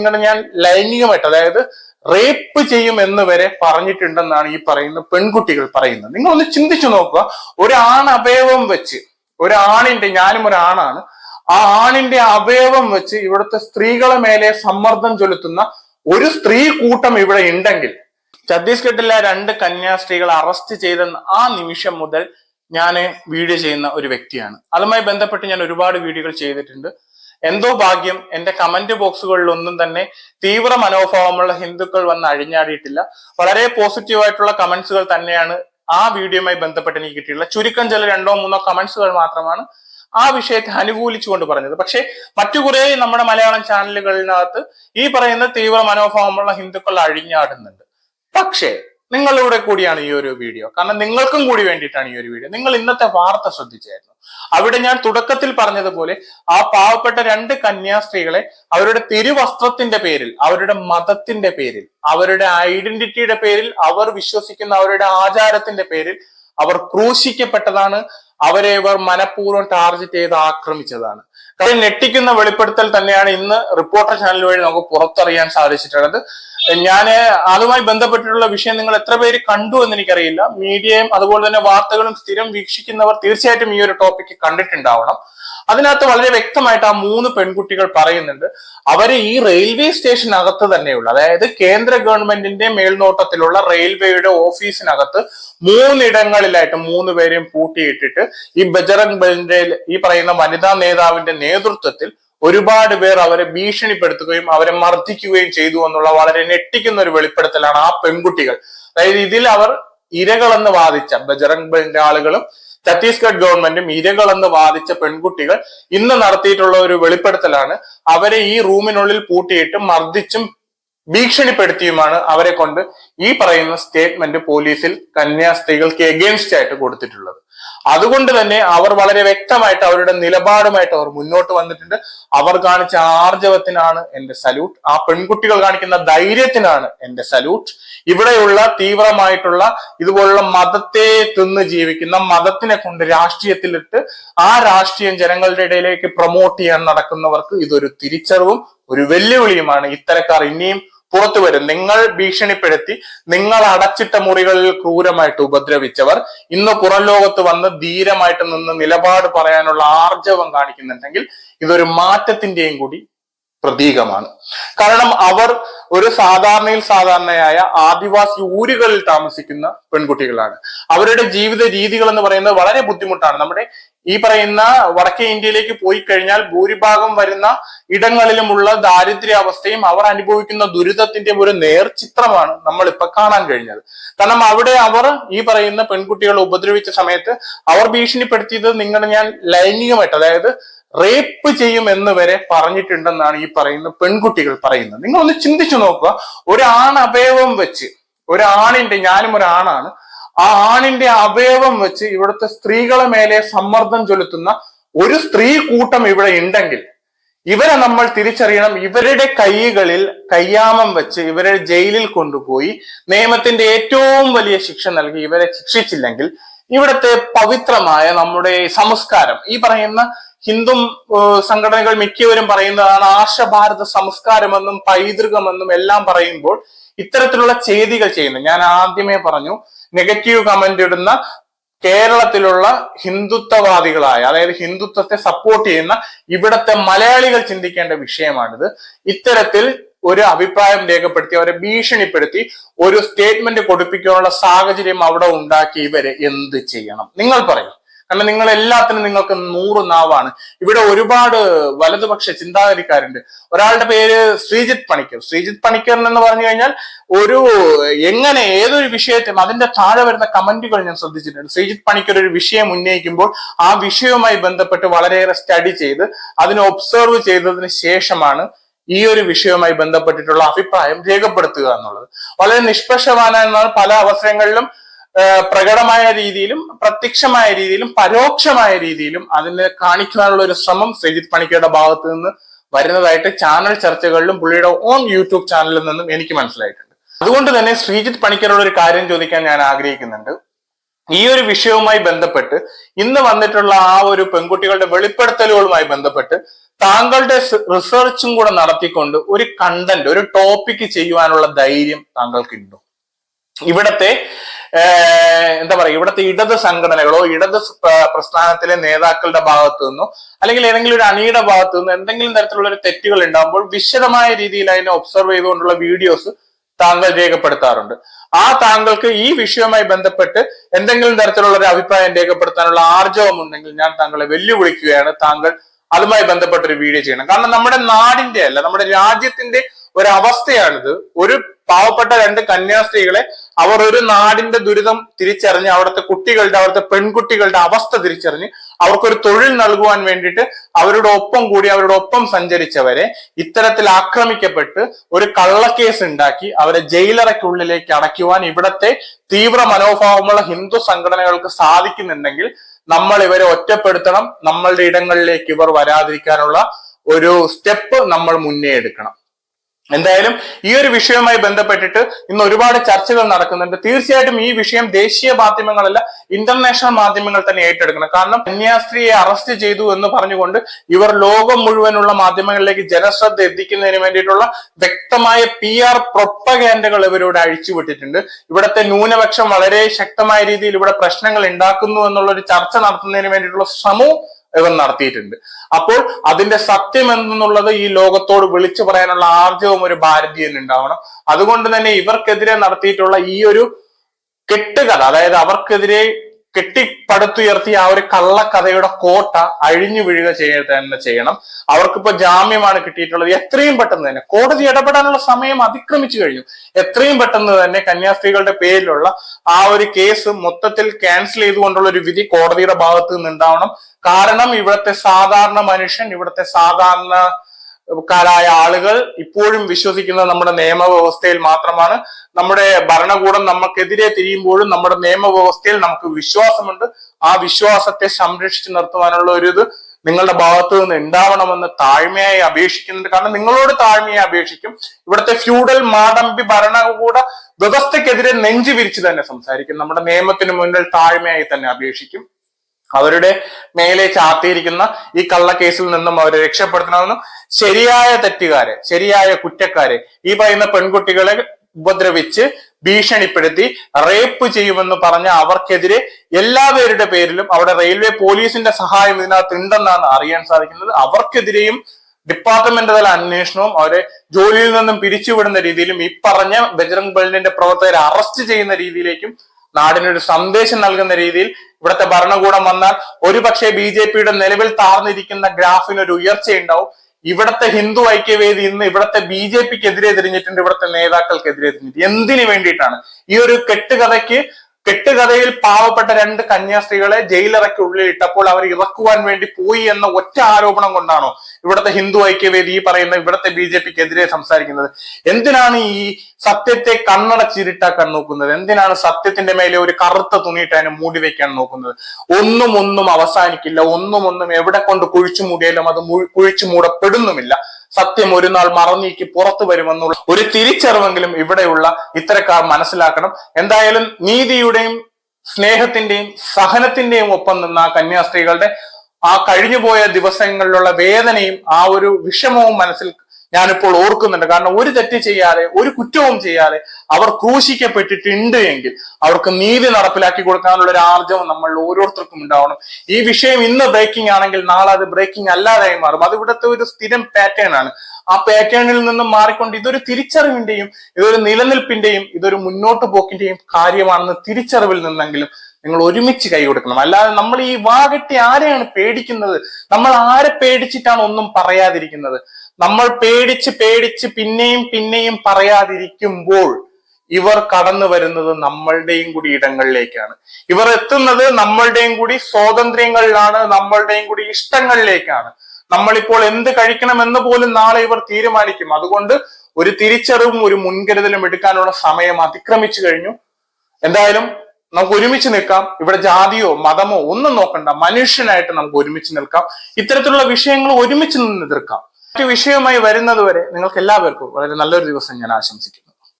നിങ്ങളുടെ ഞാൻ ലൈംഗികമായിട്ട് അതായത് റേപ്പ് ചെയ്യും എന്ന് വരെ പറഞ്ഞിട്ടുണ്ടെന്നാണ് ഈ പറയുന്ന പെൺകുട്ടികൾ പറയുന്നത്. നിങ്ങൾ ഒന്ന് ചിന്തിച്ചു നോക്കുക. ഒരു ആൺ അവയവം വെച്ച് ഒരു ആണിന്റെ ഞാനും ഒരു ആണാണ് ആ ആണിന്റെ അവയവം വെച്ച് ഇവിടുത്തെ സ്ത്രീകളെ മേലെ സമ്മർദ്ദം ചെലുത്തുന്ന ഒരു സ്ത്രീ കൂട്ടം ഇവിടെ ഉണ്ടെങ്കിൽ ഛത്തീസ്ഗഡിലെ രണ്ട് കന്യാസ്ത്രീകൾ അറസ്റ്റ് ചെയ്ത ആ നിമിഷം മുതൽ ഞാൻ വീഡിയോ ചെയ്യുന്ന ഒരു വ്യക്തിയാണ്. അതുമായി ബന്ധപ്പെട്ട് ഞാൻ ഒരുപാട് വീഡിയോകൾ ചെയ്തിട്ടുണ്ട്. എന്തോ ഭാഗ്യം എന്റെ കമന്റ് ബോക്സുകളിലൊന്നും തന്നെ തീവ്ര മനോഭാവമുള്ള ഹിന്ദുക്കൾ വന്ന് അഴിഞ്ഞാടിയിട്ടില്ല. വളരെ പോസിറ്റീവായിട്ടുള്ള കമന്റ്സുകൾ തന്നെയാണ് ആ വീഡിയോയുമായി ബന്ധപ്പെട്ട് എനിക്ക് കിട്ടിയിട്ടുള്ളത്. ചുരുക്കം ചില രണ്ടോ മൂന്നോ കമന്റ്സുകൾ മാത്രമാണ് ആ വിഷയത്തെ അനുകൂലിച്ചുകൊണ്ട് പറഞ്ഞത്. പക്ഷേ മറ്റു കുറെ നമ്മുടെ മലയാളം ചാനലുകളിനകത്ത് ഈ പറയുന്ന തീവ്ര മനോഭാവമുള്ള ഹിന്ദുക്കൾ അഴിഞ്ഞാടുന്നുണ്ട്. പക്ഷേ നിങ്ങളിലൂടെ കൂടിയാണ് ഈ ഒരു വീഡിയോ കാരണം നിങ്ങൾക്കും കൂടി വേണ്ടിയിട്ടാണ് ഈ ഒരു വീഡിയോ നിങ്ങൾ ഇന്നത്തെ വാർത്ത ശ്രദ്ധിച്ചായിരുന്നു. അവിടെ ഞാൻ തുടക്കത്തിൽ പറഞ്ഞതുപോലെ ആ പാവപ്പെട്ട രണ്ട് കന്യാസ്ത്രീകളെ അവരുടെ തിരുവസ്ത്രത്തിന്റെ പേരിൽ അവരുടെ മതത്തിന്റെ പേരിൽ അവരുടെ ഐഡന്റിറ്റിയുടെ പേരിൽ അവർ വിശ്വസിക്കുന്ന അവരുടെ ആചാരത്തിന്റെ പേരിൽ അവർ ക്രൂശിക്കപ്പെട്ടതാണ്. അവരെ ഇവർ മനഃപൂർവം ടാർഗറ്റ് ചെയ്ത് ആക്രമിച്ചതാണ്. കാര്യം ഞെട്ടിക്കുന്ന വെളിപ്പെടുത്തൽ തന്നെയാണ് ഇന്ന് റിപ്പോർട്ടർ ചാനൽ വഴി നമുക്ക് പുറത്തറിയാൻ സാധിച്ചിട്ടുള്ളത്. ഞാൻ അതുമായി ബന്ധപ്പെട്ടിട്ടുള്ള വിഷയം നിങ്ങൾ എത്ര പേര് കണ്ടു എന്ന് എനിക്കറിയില്ല. മീഡിയയും അതുപോലെ തന്നെ വാർത്തകളും സ്ഥിരം വീക്ഷിക്കുന്നവർ തീർച്ചയായിട്ടും ഈ ഒരു ടോപ്പിക് കണ്ടിട്ടുണ്ടാവണം. അതിനകത്ത് വളരെ വ്യക്തമായിട്ട് ആ മൂന്ന് പെൺകുട്ടികൾ പറയുന്നുണ്ട്. അവർ ഈ റെയിൽവേ സ്റ്റേഷനകത്ത് തന്നെയുള്ള. അതായത് കേന്ദ്ര ഗവൺമെന്റിന്റെ മേൽനോട്ടത്തിലുള്ള റെയിൽവേയുടെ ഓഫീസിനകത്ത് മൂന്നിടങ്ങളിലായിട്ട് മൂന്ന് പേരെയും പൂട്ടിയിട്ടിട്ട് ഈ ബജറംഗ് ബലിന്റെ ഈ പറയുന്ന വനിതാ നേതാവിന്റെ നേതൃത്വത്തിൽ ഒരുപാട് പേർ അവരെ ഭീഷണിപ്പെടുത്തുകയും അവരെ മർദ്ദിക്കുകയും ചെയ്തു എന്നുള്ള വളരെ ഞെട്ടിക്കുന്ന ഒരു വെളിപ്പെടുത്തലാണ് ആ പെൺകുട്ടികൾ. അതായത് ഇതിൽ അവർ ഇരകളെന്ന് വാദിച്ച ബജറംഗ് ബലിന്റെ ആളുകളും ഛത്തീസ്ഗഡ് ഗവൺമെന്റും ഇരകളെന്ന് വാദിച്ച പെൺകുട്ടികൾ ഇന്ന് നടത്തിയിട്ടുള്ള ഒരു വെളിപ്പെടുത്തലാണ് അവരെ ഈ റൂമിനുള്ളിൽ പൂട്ടിയിട്ട് മർദ്ദിച്ചും ഭീഷണിപ്പെടുത്തിയുമാണ് അവരെ കൊണ്ട് ഈ പറയുന്ന സ്റ്റേറ്റ്മെന്റ് പോലീസിൽ കന്യാസ്ത്രീകൾക്ക് എഗെയിൻസ്റ്റ് ആയിട്ട് കൊടുത്തിട്ടുള്ളത്. അതുകൊണ്ട് തന്നെ അവർ വളരെ വ്യക്തമായിട്ട് അവരുടെ നിലപാടുമായിട്ട് അവർ മുന്നോട്ട് വന്നിട്ടുണ്ട്. അവർ കാണിച്ച ആർജവത്തിനാണ് എന്റെ സല്യൂട്ട് ആ പെൺകുട്ടികൾ കാണിക്കുന്ന ധൈര്യത്തിനാണ് എന്റെ സല്യൂട്ട് ഇവിടെയുള്ള തീവ്രമായിട്ടുള്ള ഇതുപോലുള്ള മതത്തെ തിന്ന് ജീവിക്കുന്ന മതത്തിനെ കൊണ്ട് രാഷ്ട്രീയത്തിലിട്ട് ആ രാഷ്ട്രീയം ജനങ്ങളുടെ ഇടയിലേക്ക് പ്രൊമോട്ട് ചെയ്യാൻ നടക്കുന്നവർക്ക് ഇതൊരു തിരിച്ചറിവും ഒരു വെല്ലുവിളിയുമാണ്. ഇത്തരക്കാർ ഇനിയും പുറത്തു വരും. നിങ്ങൾ ഭീഷണിപ്പെടുത്തി നിങ്ങൾ അടച്ചിട്ട മുറികളിൽ ക്രൂരമായിട്ട് ഉപദ്രവിച്ചവർ ഇന്ന് പുറം ലോകത്ത് വന്ന് ധീരമായിട്ട് നിന്ന് നിലപാട് പറയാനുള്ള ആർജവം കാണിക്കുന്നുണ്ടെങ്കിൽ ഇതൊരു മാറ്റത്തിന്റെയും കൂടി പ്രതീകമാണ്. കാരണം അവർ ഒരു സാധാരണയിൽ സാധാരണയായ ആദിവാസി ഊരുകളിൽ താമസിക്കുന്ന പെൺകുട്ടികളാണ്. അവരുടെ ജീവിത രീതികൾ എന്ന് പറയുന്നത് വളരെ ബുദ്ധിമുട്ടാണ്. നമ്മുടെ ഈ പറയുന്ന വടക്കേ ഇന്ത്യയിലേക്ക് പോയി കഴിഞ്ഞാൽ ഭൂരിഭാഗം വരുന്ന ഇടങ്ങളിലുമുള്ള ദാരിദ്ര്യാവസ്ഥയും അവർ അനുഭവിക്കുന്ന ദുരിതത്തിന്റെ ഒരു നേർചിത്രമാണ് നമ്മൾ ഇപ്പൊ കാണാൻ കഴിഞ്ഞത്. കാരണം അവിടെ അവർ ഈ പറയുന്ന പെൺകുട്ടികളെ ഉപദ്രവിച്ച സമയത്ത് അവർ ഭീഷണിപ്പെടുത്തിയത് നിങ്ങൾ ഞാൻ ലൈംഗികമായിട്ട് അതായത് റേപ്പ് ചെയ്യും എന്ന് വരെ പറഞ്ഞിട്ടുണ്ടെന്നാണ് ഈ പറയുന്ന പെൺകുട്ടികൾ പറയുന്നത്. നിങ്ങൾ ഒന്ന് ചിന്തിച്ചു നോക്കുക. ഒരു ആൺ അവയവം വെച്ച് ഒരു ആണിന്റെ ഞാനും ഒരു ആ ആണിന്റെ അവയവം വെച്ച് ഇവിടുത്തെ സ്ത്രീകളെ മേലെ സമ്മർദ്ദം ചെലുത്തുന്ന ഒരു സ്ത്രീ കൂട്ടം ഇവിടെ ഉണ്ടെങ്കിൽ ഇവരെ നമ്മൾ തിരിച്ചറിയണം. ഇവരുടെ കൈകളിൽ കയ്യാമം വെച്ച് ഇവരെ ജയിലിൽ കൊണ്ടുപോയി നിയമത്തിന്റെ ഏറ്റവും വലിയ ശിക്ഷ നൽകി. ഇവരെ ശിക്ഷിച്ചില്ലെങ്കിൽ ഇവിടുത്തെ പവിത്രമായ നമ്മുടെ സംസ്കാരം. ഈ പറയുന്ന ഹിന്ദു സംഘടനകൾ മിക്കവരും പറയുന്നതാണ് ആർഷഭാരത സംസ്കാരമെന്നും പൈതൃകമെന്നും എല്ലാം പറയുമ്പോൾ ഇത്തരത്തിലുള്ള ചെയ്തികൾ ചെയ്യുന്നു. ഞാൻ ആദ്യമേ പറഞ്ഞു നെഗറ്റീവ് കമന്റ് ഇടുന്ന കേരളത്തിലുള്ള ഹിന്ദുത്വവാദികളായ അതായത് ഹിന്ദുത്വത്തെ സപ്പോർട്ട് ചെയ്യുന്ന ഇവിടത്തെ മലയാളികൾ ചിന്തിക്കേണ്ട വിഷയമാണിത്. ഇത്തരത്തിൽ ഒരു അഭിപ്രായം രേഖപ്പെടുത്തി അവരെ ഭീഷണിപ്പെടുത്തി ഒരു സ്റ്റേറ്റ്മെന്റ് കൊടുപ്പിക്കാനുള്ള സാഹചര്യം അവിടെ ഉണ്ടാക്കി ഇവരെ എന്ത് ചെയ്യണം? നിങ്ങൾ പറയും. കാരണം നിങ്ങൾ എല്ലാത്തിനും നിങ്ങൾക്ക് നൂറ് നാവാണ്. ഇവിടെ ഒരുപാട് വലതുപക്ഷ ചിന്താഗതിക്കാരുണ്ട്. ഒരാളുടെ പേര് ശ്രീജിത് പണിക്കർ. ശ്രീജിത് പണിക്കർ എന്ന് പറഞ്ഞു കഴിഞ്ഞാൽ ഒരു എങ്ങനെ ഏതൊരു വിഷയത്തെയും അതിന്റെ താഴെ വരുന്ന കമന്റുകൾ ഞാൻ ശ്രദ്ധിച്ചിട്ടുണ്ട്. ശ്രീജിത് പണിക്കർ ഒരു വിഷയം ഉന്നയിക്കുമ്പോൾ ആ വിഷയവുമായി ബന്ധപ്പെട്ട് വളരെയേറെ സ്റ്റഡി ചെയ്ത് അതിനെ ഒബ്സർവ് ചെയ്തതിന് ശേഷമാണ് ഈ ഒരു വിഷയവുമായി ബന്ധപ്പെട്ടിട്ടുള്ള അഭിപ്രായം രേഖപ്പെടുത്തുക എന്നുള്ളത്. വളരെ നിഷ്പക്ഷവാനാണ് പല അവസരങ്ങളിലും പ്രകടമായ രീതിയിലും പ്രത്യക്ഷമായ രീതിയിലും പരോക്ഷമായ രീതിയിലും അതിനെ കാണിക്കാനുള്ള ഒരു ശ്രമം ശ്രീജിത്ത് പണിക്കയുടെ ഭാഗത്ത് നിന്ന് വരുന്നതായിട്ട് ചാനൽ ചർച്ചകളിലും പുള്ളിയുടെ ഓൺ യൂട്യൂബ് ചാനലിൽ നിന്നും എനിക്ക് മനസ്സിലായിട്ടുണ്ട്. അതുകൊണ്ട് തന്നെ ശ്രീജിത് പണിക്കരോട് ഒരു കാര്യം ചോദിക്കാൻ ഞാൻ ആഗ്രഹിക്കുന്നുണ്ട്. ഈ ഒരു വിഷയവുമായി ബന്ധപ്പെട്ട് ഇന്ന് വന്നിട്ടുള്ള ആ ഒരു പെൺകുട്ടികളുടെ വെളിപ്പെടുത്തലുകളുമായി ബന്ധപ്പെട്ട് താങ്കളുടെ റിസർച്ചും കൂടെ നടത്തിക്കൊണ്ട് ഒരു കണ്ടന്റ് ഒരു ടോപ്പിക് ചെയ്യുവാനുള്ള ധൈര്യം താങ്കൾക്ക് താങ്കൾക്കുണ്ടോ? ഇവിടത്തെ എന്താ പറയുക ഇവിടുത്തെ ഇടത് സംഘടനകളോ ഇടത് പ്രസ്ഥാനത്തിലെ നേതാക്കളുടെ ഭാഗത്തു നിന്നോ അല്ലെങ്കിൽ ഏതെങ്കിലും ഒരു അണിയുടെ ഭാഗത്തു നിന്നോ എന്തെങ്കിലും തരത്തിലുള്ള ഒരു തെറ്റുകൾ ഉണ്ടാകുമ്പോൾ വിശദമായ രീതിയിൽ അതിനെ ഒബ്സർവ് ചെയ്തുകൊണ്ടുള്ള വീഡിയോസ് താങ്കൾ രേഖപ്പെടുത്താറുണ്ട്. ആ താങ്കൾക്ക് ഈ വിഷയവുമായി ബന്ധപ്പെട്ട് എന്തെങ്കിലും തരത്തിലുള്ള ഒരു അഭിപ്രായം രേഖപ്പെടുത്താനുള്ള ആർജവം ഉണ്ടെങ്കിൽ ഞാൻ താങ്കളെ വെല്ലുവിളിക്കുകയാണ്. താങ്കൾ അതുമായി ബന്ധപ്പെട്ട ഒരു വീഡിയോ ചെയ്യണം. കാരണം നമ്മുടെ നാടിന്റെ അല്ല നമ്മുടെ രാജ്യത്തിന്റെ ഒരു അവസ്ഥയാണിത് ഒരു പാവപ്പെട്ട രണ്ട് കന്യാസ്ത്രീകളെ അവർ ഒരു നാടിന്റെ ദുരിതം തിരിച്ചറിഞ്ഞ് അവിടുത്തെ കുട്ടികളുടെ അവിടുത്തെ പെൺകുട്ടികളുടെ അവസ്ഥ തിരിച്ചറിഞ്ഞ് അവർക്കൊരു തൊഴിൽ നൽകുവാൻ വേണ്ടിയിട്ട് അവരുടെ ഒപ്പം കൂടി അവരുടെ ഒപ്പം സഞ്ചരിച്ചവരെ ഇത്തരത്തിൽ ആക്രമിക്കപ്പെട്ട് ഒരു കള്ളക്കേസ് ഉണ്ടാക്കി അവരെ ജയിലറയ്ക്കുള്ളിലേക്ക് അടയ്ക്കുവാൻ ഇവിടത്തെ തീവ്ര മനോഭാവമുള്ള ഹിന്ദു സംഘടനകൾക്ക് സാധിക്കുന്നുണ്ടെങ്കിൽ നമ്മൾ ഇവരെ ഒറ്റപ്പെടുത്തണം. നമ്മളുടെ ഇടങ്ങളിലേക്ക് ഇവർ വരാതിരിക്കാനുള്ള ഒരു സ്റ്റെപ്പ് നമ്മൾ മുന്നേ എടുക്കണം. എന്തായാലും ഈ ഒരു വിഷയവുമായി ബന്ധപ്പെട്ടിട്ട് ഇന്ന് ഒരുപാട് ചർച്ചകൾ നടക്കുന്നുണ്ട്. തീർച്ചയായിട്ടും ഈ വിഷയം ദേശീയ മാധ്യമങ്ങളല്ല ഇന്റർനാഷണൽ മാധ്യമങ്ങൾ തന്നെ ഏറ്റെടുക്കണം. കാരണം കന്യാസ്ത്രീയെ അറസ്റ്റ് ചെയ്തു എന്ന് പറഞ്ഞുകൊണ്ട് ഇവർ ലോകം മുഴുവനുള്ള മാധ്യമങ്ങളിലേക്ക് ജനശ്രദ്ധ എത്തിക്കുന്നതിന് വേണ്ടിയിട്ടുള്ള വ്യക്തമായ പി ആർ പ്രൊപ്പഗാൻഡകൾ ഇവരോട് അഴിച്ചുവിട്ടിട്ടുണ്ട്. ഇവിടുത്തെ ന്യൂനപക്ഷം വളരെ ശക്തമായ രീതിയിൽ ഇവിടെ പ്രശ്നങ്ങൾ ഉണ്ടാക്കുന്നു എന്നുള്ള ഒരു ചർച്ച നടത്തുന്നതിന് വേണ്ടിയിട്ടുള്ള ശ്രമവും ഇവർ നടത്തിയിട്ടുണ്ട്. അപ്പോൾ അതിന്റെ സത്യം എന്നുള്ളത് ഈ ലോകത്തോട് വിളിച്ചു പറയാനുള്ള ആർജവും ഒരു ഭാരതീയന് ഉണ്ടാവണം. അതുകൊണ്ട് തന്നെ ഇവർക്കെതിരെ നടത്തിയിട്ടുള്ള ഈ ഒരു കെട്ടുകഥ അതായത് അവർക്കെതിരെ കെട്ടിപ്പടുത്തുയർത്തിയ ആ ഒരു കള്ളക്കഥയുടെ കോട്ട അഴിഞ്ഞു വീഴുക ചെയ്യുക തന്നെ ചെയ്യണം. അവർക്കിപ്പോ ജാമ്യമാണ് കിട്ടിയിട്ടുള്ളത്. എത്രയും പെട്ടെന്ന് തന്നെ കോടതി ഇടപെടാനുള്ള സമയം അതിക്രമിച്ചു കഴിഞ്ഞു. എത്രയും പെട്ടെന്ന് തന്നെ കന്യാസ്ത്രീകളുടെ പേരിലുള്ള ആ ഒരു കേസ് മൊത്തത്തിൽ ക്യാൻസൽ ചെയ്തുകൊണ്ടുള്ള ഒരു വിധി കോടതിയുടെ ഭാഗത്ത് നിന്ന് ഉണ്ടാവണം. കാരണം ഇവിടുത്തെ സാധാരണ മനുഷ്യൻ ഇവിടുത്തെ സാധാരണ കാരായ ആളുകൾ ഇപ്പോഴും വിശ്വസിക്കുന്നത് നമ്മുടെ നിയമവ്യവസ്ഥയിൽ മാത്രമാണ്. നമ്മുടെ ഭരണകൂടം നമുക്കെതിരെ തിരിയുമ്പോഴും നമ്മുടെ നിയമവ്യവസ്ഥയിൽ നമുക്ക് വിശ്വാസമുണ്ട്. ആ വിശ്വാസത്തെ സംരക്ഷിച്ചു നിർത്തുവാനുള്ള ഒരു ഇത് നിങ്ങളുടെ ഭാഗത്തു നിന്ന് ഉണ്ടാവണമെന്ന് താഴ്മയായി അപേക്ഷിക്കുന്നുണ്ട്. കാരണം നിങ്ങളോട് താഴ്മയായി അപേക്ഷിക്കും. ഇവിടുത്തെ ഫ്യൂഡൽ മാടമ്പി ഭരണകൂട വ്യവസ്ഥക്കെതിരെ നെഞ്ചു വിരിച്ച് തന്നെ സംസാരിക്കും. നമ്മുടെ നിയമത്തിന് മുന്നിൽ താഴ്മയായി തന്നെ അപേക്ഷിക്കും. അവരുടെ മേലെ ചാർത്തിയിരിക്കുന്ന ഈ കള്ളക്കേസിൽ നിന്നും അവരെ രക്ഷപ്പെടുത്തണമെന്നും ശരിയായ തെറ്റുകാരെ ശരിയായ കുറ്റക്കാരെ ഈ പറയുന്ന പെൺകുട്ടികളെ ഉപദ്രവിച്ച് ഭീഷണിപ്പെടുത്തി റേപ്പ് ചെയ്യുമെന്ന് പറഞ്ഞ അവർക്കെതിരെ എല്ലാവരുടെ പേരിലും അവിടെ റെയിൽവേ പോലീസിന്റെ സഹായം ഇതിനകത്ത് ഉണ്ടെന്നാണ് അറിയാൻ സാധിക്കുന്നത്. അവർക്കെതിരെയും ഡിപ്പാർട്ട്മെന്റ് തല അന്വേഷണവും അവരെ ജോലിയിൽ നിന്നും പിരിച്ചുവിടുന്ന രീതിയിലും ഈ പറഞ്ഞ ബജ്രംഗ് ബലിന്റെ പ്രവർത്തകരെ അറസ്റ്റ് ചെയ്യുന്ന രീതിയിലേക്കും നാടിനൊരു സന്ദേശം നൽകുന്ന രീതിയിൽ ഇവിടുത്തെ ഭരണകൂടം വന്നാൽ ഒരുപക്ഷെ ബി ജെ പിയുടെ നിലവിൽ താർന്നിരിക്കുന്ന ഗ്രാഫിന് ഒരു ഉയർച്ചയുണ്ടാവും. ഇവിടുത്തെ ഹിന്ദു ഐക്യവേദി ഇന്ന് ഇവിടുത്തെ ബി ജെ പിക്ക് എതിരെ തിരിഞ്ഞിട്ടുണ്ട് ഇവിടുത്തെ നേതാക്കൾക്കെതിരെ തിരിഞ്ഞിട്ട് എന്തിനു വേണ്ടിയിട്ടാണ്? ഈ ഒരു കെട്ടുകഥയ്ക്ക് കെട്ടുകഥയിൽ പാവപ്പെട്ട രണ്ട് കന്യാസ്ത്രീകളെ ജയിലിറക്കി ഉള്ളിലിട്ടപ്പോൾ അവർ ഇറക്കുവാൻ വേണ്ടി പോയി എന്ന ഒറ്റ ആരോപണം കൊണ്ടാണോ ഇവിടുത്തെ ഹിന്ദു ഐക്യവേദി ഈ പറയുന്ന ഇവിടുത്തെ ബി ജെ പിക്ക് എതിരെ സംസാരിക്കുന്നത്? എന്തിനാണ് ഈ സത്യത്തെ കണ്ണടച്ചിരുട്ടാക്കാൻ നോക്കുന്നത്? എന്തിനാണ് സത്യത്തിന്റെ മേലെ ഒരു കറുത്ത തുണിയിട്ട് അതിനെ മൂടി വെക്കാൻ നോക്കുന്നത്? ഒന്നും ഒന്നും അവസാനിക്കില്ല. ഒന്നും ഒന്നും എവിടെ കൊണ്ട് കുഴിച്ചു മൂടിയാലും അത് കുഴിച്ചു മൂടപ്പെടുന്നുമില്ല. സത്യം ഒരു നാൾ മറന്നീക്കി പുറത്തു വരുമെന്നുള്ള ഒരു തിരിച്ചറിവെങ്കിലും ഇവിടെയുള്ള ഇത്തരക്കാർ മനസ്സിലാക്കണം. എന്തായാലും നീതിയുടെയും സ്നേഹത്തിന്റെയും സഹനത്തിന്റെയും ഒപ്പം നിന്ന ആ കന്യാസ്ത്രീകളുടെ ആ കഴിഞ്ഞുപോയ ദിവസങ്ങളിലുള്ള വേദനയും ആ ഒരു വിഷമവും മനസ്സിൽ ഞാനിപ്പോൾ ഓർക്കുന്നുണ്ട്. കാരണം ഒരു തെറ്റ് ചെയ്യാതെ ഒരു കുറ്റവും ചെയ്യാതെ അവർ ക്രൂശിക്കപ്പെട്ടിട്ടുണ്ട് എങ്കിൽ അവർക്ക് നീതി നടപ്പിലാക്കി കൊടുക്കാനുള്ള ഒരു ആർജവം നമ്മൾ ഓരോരുത്തർക്കും ഉണ്ടാവണം. ഈ വിഷയം ഇന്ന് ബ്രേക്കിംഗ് ആണെങ്കിൽ നാളെ അത് ബ്രേക്കിംഗ് അല്ലാതായി മാറും. അത് ഇവിടുത്തെ ഒരു സ്ഥിരം പാറ്റേൺ ആണ്. ആ പാറ്റേണിൽ നിന്നും മാറിക്കൊണ്ട് ഇതൊരു തിരിച്ചറിവിന്റെയും ഇതൊരു നിലനിൽപ്പിന്റെയും ഇതൊരു മുന്നോട്ട് പോക്കിന്റെയും കാര്യമാണെന്ന് തിരിച്ചറിവിൽ നിന്നെങ്കിലും നിങ്ങൾ ഒരുമിച്ച് കൈ കൊടുക്കണം. അല്ലാതെ നമ്മൾ ഈ വാകട്ടി ആരെയാണ് പേടിക്കുന്നത്? നമ്മൾ ആരെ പേടിച്ചിട്ടാണ് ഒന്നും പറയാതിരിക്കുന്നത്? നമ്മൾ പേടിച്ച് പേടിച്ച് പിന്നെയും പിന്നെയും പറയാതിരിക്കുമ്പോൾ ഇവർ കടന്നു വരുന്നത് നമ്മളുടെയും കൂടി ഇടങ്ങളിലേക്കാണ്. ഇവർ എത്തുന്നത് നമ്മളുടെയും കൂടി സ്വാതന്ത്ര്യങ്ങളിലാണ് നമ്മളുടെയും കൂടി ഇഷ്ടങ്ങളിലേക്കാണ്. നമ്മളിപ്പോൾ എന്ത് കഴിക്കണമെന്ന് പോലും നാളെ ഇവർ തീരുമാനിക്കും. അതുകൊണ്ട് ഒരു തിരിച്ചറിവും ഒരു മുൻകരുതലും എടുക്കാനുള്ള സമയം അതിക്രമിച്ചു കഴിഞ്ഞു. എന്തായാലും നമുക്ക് ഒരുമിച്ച് നിൽക്കാം. ഇവിടെ ജാതിയോ മതമോ ഒന്നും നോക്കണ്ട. മനുഷ്യനായിട്ട് നമുക്ക് ഒരുമിച്ച് നിൽക്കാം. ഇത്തരത്തിലുള്ള വിഷയങ്ങൾ ഒരുമിച്ച് നിന്ന് എതിർക്കാം. മറ്റു വിഷയവുമായി വരുന്നത് വരെ നിങ്ങൾക്ക് എല്ലാവർക്കും വളരെ നല്ലൊരു ദിവസം ഞാൻ ആശംസിക്കുന്നു.